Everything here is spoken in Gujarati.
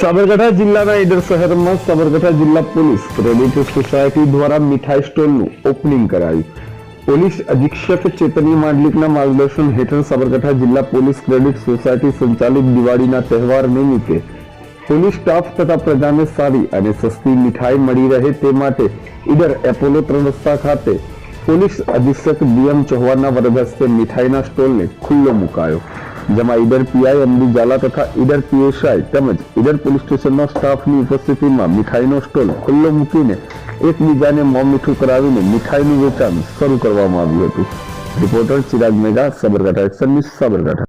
સાબરકાંઠા જિલ્લાના ઈડર શહેરમાં સાબરકાંઠા જિલ્લા પોલીસ ક્રેડિટ સોસાયટી દ્વારા મીઠાઈ સ્ટોલનું ઓપનિંગ કરાયું. પોલીસ અધિક્ષક ચેતની માંડલિકના માર્ગદર્શન હેઠળ સાબરકાંઠા જિલ્લા પોલીસ ક્રેડિટ સોસાયટી સંચાલિત દિવાળીના તહેવાર નિમિત્તે પોલીસ સ્ટાફ તથા પ્રજાને સારી અને સસ્તી મીઠાઈ મળી રહે તે માટે ઈડર એપોલો ત્રણ રસ્તા ખાતે પોલીસ અધિક્ષક ડીએમ ચૌહાણના વરદ હસ્તે મીઠાઈના સ્ટોલને ખુલ્લો મુકાયો. જેમાં ઈડર પીઆઈ, એમડી ઝાલા તથા ઈડર પીએસઆઈ તેમજ ઈડર પોલીસ સ્ટેશનના સ્ટાફની ઉપસ્થિતિમાં મીઠાઈનો સ્ટોલ ખુલ્લો મૂકીને એકબીજાને મોં મીઠું કરાવીને મીઠાઈનું વેચાણ શરૂ કરવામાં આવ્યું હતું. Reporter Chirag Megha, Sabarkantha action news, Sabarkantha.